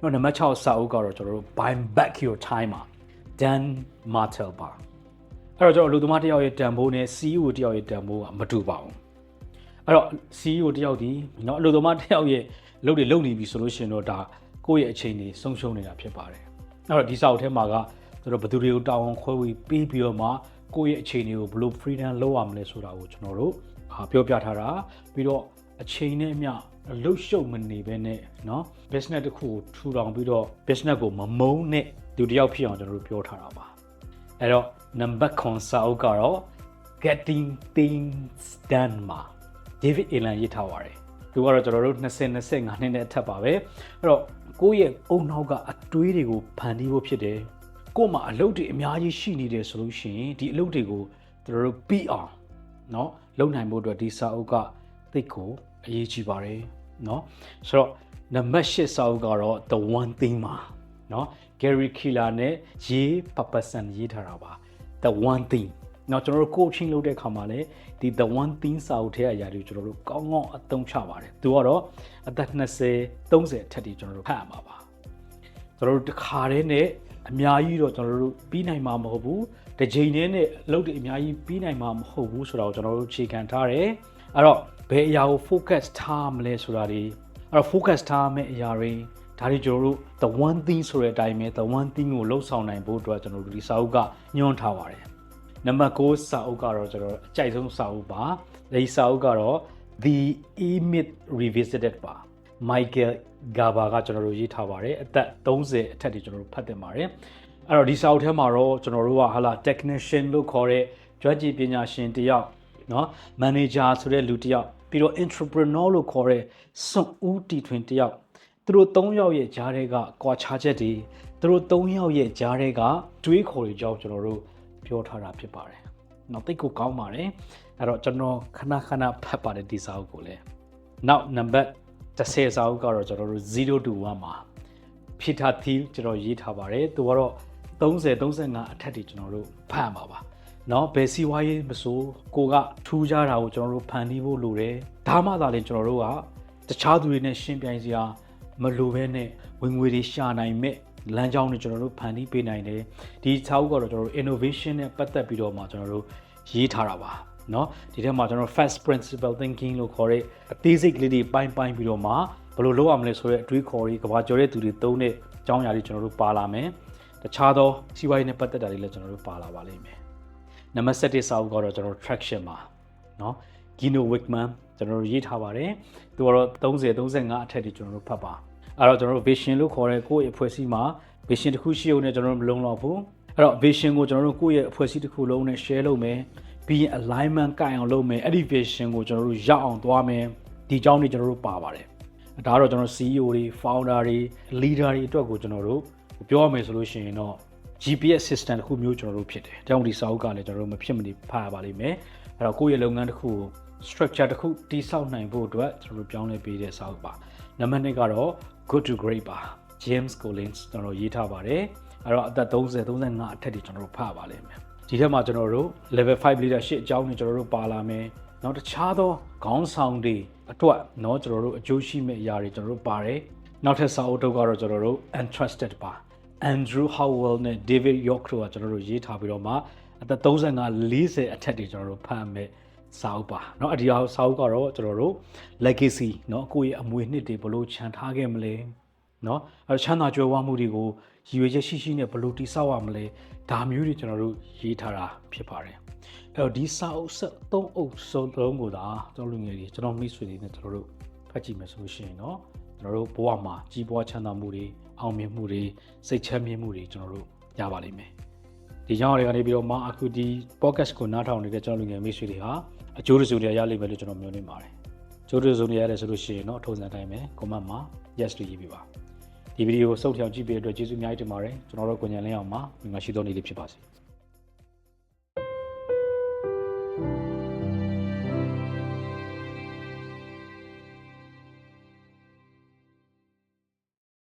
နောက်နံပါတ်6စာအုပ်ကတော့ကျွန်တော်တို့ buy back your time ပါ Dan Martel ပါအဲ့တော့ကျွန်တော်လူသမားတစ်ယောက်ရဲ့တန်ဖိုးနဲ့ CEO တစ်ယောက်ရဲ့တန်ဖိုးကမတူပါဘူးအဲ့တော့ CEO တစ်ယောက်ဒီเนาะအလူသမားတစ်ယောက်ရဲ့အလုပ်တွေလုပ်နေပြီဆိုလို့ရှိရင်တော့ဒါကိုယ့်ရဲ့အချိန်တွေဆုံးရှုံးနေတာဖြစ်ပါတယ်အဲ့တော့ဒီစာအုပ်ထဲမှာကကျွန်တော်ဘယ်သူတွေကိုတာဝန်ခွဲဝေပေးပြီးတော့မှကိုယ့်ရဲ့အချိန်တွေကိုဘယ်လို freedom လုပ်ရမလဲဆိုတာကိုကျွန်တော်တို့အာပြောပြထားတာပြီးတော့ အချိန်နဲ့အမျှအလုတ်ရှုပ်မနေဘဲနဲ့เนาะ business တစ်ခုကိုထူထောင်ပြီးတော့ business ကိုမမုန်းနဲ့လူတစ်ယောက်ဖြစ်အောင်ကျွန်တော်တို့ပြောထားတာပါအဲ့တော့ number 9စာအုပ်ကတော့ getting things done မှာ David Allen ရေးထားပါတယ်သူကတော့ကျွန်တော်တို့20 25နှစ်နဲ့အထက်ပါပဲအဲ့တော့ကိုယ့်ရဲ့အုံနောက်ကအတွေးတွေကိုဖန်တီးဖို့ဖြစ်တယ်ကို့မှာအလုပ်တွေအများကြီးရှိနေတယ်ဆိုလို့ရှိရင်ဒီအလုပ်တွေကိုကျွန်တော်တို့ပြီးအောင်เนาะလုပ်နိုင်ဖို့အတွက်ဒီစာအုပ်က သိတ်ကိုအရေးကြီးပါတယ်เนาะဆိုတော့နံပါတ်8စာအုပ်ကတော့ the one thing မှာเนาะ Gary Keeler နဲ့ရေး Papasan ရေးထားတာပါ the one thing နောက်ကျွန်တော်တို့ coaching လုပ်တဲ့အခါမှာလည်းဒီ the one thing စာအုပ်ထဲအရာတွေကိုကျွန်တော်တို့ကောင်းကောင်းအသုံးချပါတယ်သူကတော့အသက်20 30အထက်ထိကျွန်တော်တို့ဖတ်ရမှာပါကျွန်တော်တို့တစ်ခါတည်းနဲ့အများကြီးတော့ကျွန်တော်တို့ပြီးနိုင်မှာမဟုတ်ဘူးတစ်ချိန်တည်းနဲ့အလုပ်တွေအများကြီးပြီးနိုင်မှာမဟုတ်ဘူးဆိုတာကိုကျွန်တော်တို့ခြေခံထားတယ် အဲ့တော့ဘယ်အရာကို focus ထားမလဲဆိုတာဒီအဲ့တော့ focus ထားမယ့်အရာတွေဒါတွေကျွန်တော်တို့ the one thing ဆိုတဲ့အတိုင်းပဲ the one thing ကိုလှုပ်ဆောင်နိုင်ဖို့အတွက်ကျွန်တော်တို့ဒီစာအုပ်ကညွှန်းထားပါတယ်နံပါတ်6စာအုပ်ကတော့ကျွန်တော်အကြိုက်ဆုံးစာအုပ်ပါဒီစာအုပ်ကတော့ The E-Myth Revisited ပါ Michael Gaba ကကျွန်တော်တို့ရေးထားပါတယ်အသက်30အထက်တွေကျွန်တော်တို့ဖတ်တင်ပါတယ်အဲ့တော့ဒီစာအုပ်ထဲမှာတော့ကျွန်တော်တို့ကဟာလာ technician လို့ခေါ်တဲ့ကျွမ်းကျင်ပညာရှင်တစ်ယောက် เนาะ manager ဆိုတဲ့လူတစ်ယောက်ပြီးတော့ entrepreneur လို့ခေါ်တဲ့စွန့်ဦးတီထွင်တစ်ယောက်သူတို့၃ယောက်ရဲ့ဂျားတွေကကွာခြားချက်တွေသူတို့၃ယောက်ရဲ့ဂျားတွေကတွေးခေါ်တွေကြောင့်ကျွန်တော်တို့ပြောထားတာဖြစ်ပါတယ်။နောက်တိတ်ကိုကောင်းပါတယ်။အဲ့တော့ကျွန်တော်ခဏခဏဖတ်ပါတယ်ဒီစာအုပ်ကိုလည်း။ Now number 10စာအုပ်ကတော့ကျွန်တော်တို့0 to 1မှာ Peter Thiel ကျွန်တော်ရေးထားပါတယ်။သူကတော့30 35အထက်တွေကျွန်တော်တို့ဖတ်မှာပါ။ နော်ဘယ်စီဝါရေးမဆိုကိုကထူးခြားတာကိုကျွန်တော်တို့ဖန်တီးဖို့လိုတယ်။ဒါမှသာလေကျွန်တော်တို့ကတခြားသူတွေနဲ့ရှင်းပြိုင်စရာမလိုဘဲနဲ့ဝင်ငွေတွေရှာနိုင်မဲ့လမ်းကြောင်းတွေကျွန်တော်တို့ဖန်တီးပေးနိုင်တယ်ဒီစာအုပ်ကတော့ကျွန်တော်တို့ innovation နဲ့ပတ်သက်ပြီးတော့မှကျွန်တော်တို့ရေးထားတာပါเนาะဒီထဲမှာကျွန်တော် fast principle thinking လို့ခေါ်တဲ့အသေးစိတ်ကလေးတွေပိုင်းပိုင်းပြီးတော့မှဘယ်လိုလုပ်ရမလဲဆိုတဲ့အတွေးခေါ်တွေကဘာကြော်တဲ့သူတွေသုံးတဲ့အကြောင်းအရာတွေကျွန်တော်တို့ပါလာမယ်တခြားသောစီးပွားရေးနဲ့ပတ်သက်တာတွေလည်းကျွန်တော်တို့ပါလာပါလိမ့်မယ် နံပါတ်7စာအုပ်ကတော့ကျွန်တော်တို့ traction ပါเนาะ Gino Wickman ကျွန်တော်တို့ရေးထားပါတယ်သူကတော့30 35အထက်တွေကျွန်တော်တို့ဖတ်ပါအဲ့တော့ကျွန်တော်တို့ vision လို့ခေါ်တဲ့ကိုယ့်ရဲ့အဖွဲ့အစည်းမှာ vision တစ်ခုရှိုံနဲ့ကျွန်တော်တို့မလုံးတော့ဘူးအဲ့တော့ vision ကိုကျွန်တော်တို့ကိုယ့်ရဲ့အဖွဲ့အစည်းတစ်ခုလုံးနဲ့ share လုပ်မယ်ပြီးရင် alignment ကိုင်အောင်လုပ်မယ်အဲ့ဒီ vision ကိုကျွန်တော်တို့ရောက်အောင်သွားမယ်ဒီအကြောင်းတွေကျွန်တော်တို့ပါပါတယ်ဒါကတော့ကျွန်တော် CEO တွေ founder တွေ leader တွေအတွက်ကိုကျွန်တော်တို့ပြောရမယ်ဆိုလို့ရှိရင်တော့ GPS system တစ်ခုမျိုးကျွန်တော်တို့ဖြစ်တယ်။တောင်းဒီစာအုပ်ကလည်းကျွန်တော်တို့မဖြစ်မနေဖတ်ရပါလိမ့်မယ်။အဲ့တော့ကိုယ့်ရဲ့လုပ်ငန်းတစ်ခုကို structure တစ်ခုတိစောက်နိုင်ဖို့အတွက်ကျွန်တော်တို့ပြောင်းလဲပေးတဲ့စာအုပ်ပါ။နံပါတ်2ကတော့ good to great ပါ James Collins ကျွန်တော်ရေးထားပါတယ်။အဲ့တော့အသက်30 35အထက်တွေကျွန်တော်တို့ဖတ်ပါလိမ့်မယ်။ဒီထက်မှာကျွန်တော်တို့ level 5 leadership အကြောင်းတွေကျွန်တော်တို့ပါလာမယ်။နောက်တခြားသောခေါင်းဆောင်တွေအတွက်เนาะကျွန်တော်တို့အကျိုးရှိမယ့်အရာတွေကျွန်တော်တို့ပါတယ်။နောက်ထပ်စာအုပ်ထုတ်ကတော့ကျွန်တော်တို့ untrusted ပါ Andrew Howell နဲ့ David York တို့ကကျွန်တော်တို့ရေးထားပြီးတော့မှအသက်35 40အထက်တွေကျွန်တော်တို့ဖတ်မယ်စာအုပ်ပါเนาะအဒီဟာစာအုပ်ကတော့ကျွန်တော်တို့ legacy เนาะကိုယ့်ရဲ့အမွေနှစ်တွေဘလို့ခြံထားခဲ့မလဲเนาะအဲချမ်းသာကြွယ်ဝမှုတွေကိုရည်ရွယ်ချက်ရှိရှိနဲ့ဘလို့တိဆောက်ရမလဲဒါမျိုးတွေကျွန်တော်တို့ရေးထားတာဖြစ်ပါတယ်အဲ့တော့ဒီစာအုပ်ဆက်၃အုပ်စုံလုံးကိုဒါကျွန်တော်လူငယ်တွေကျွန်တော်မိတ်ဆွေတွေနဲ့ကျွန်တော်တို့ဖတ်ကြည့်မယ်ဆိုလို့ရှိရင်เนาะ ကျွန်တော်တို့ဘဝမှာကြီးပွားချမ်းသာမှုတွေအောင်မြင်မှုတွေစိတ်ချမ်းမြေ့မှုတွေကျွန်တော်တို့ရပါလိမ့်မယ်ဒီကြောင့်တွေကနေပြီးတော့မှအခုဒီ podcast ကိုနားထောင်နေတဲ့ကျွန်တော်လူငယ်မိတ်ဆွေတွေဟာအကျိုးတစုံတွေရလိမ့်မယ်လို့ကျွန်တော်မျှော်လင့်ပါတယ်။ကျိုးတစုံတွေရတယ်ဆိုလို့ရှိရင်တော့အထုံးစံတိုင်းပဲ comment မှာ yes လို့ရေးပြပါ။ဒီဗီဒီယိုကိုစုပ်ထောင်ကြည့်ပေးတဲ့အတွက်ကျေးဇူးအများကြီးတင်ပါတယ်။ကျွန်တော်တို့ကိုညံလင်းအောင်မှာငါရှိသောနေ့လေးဖြစ်ပါစေ။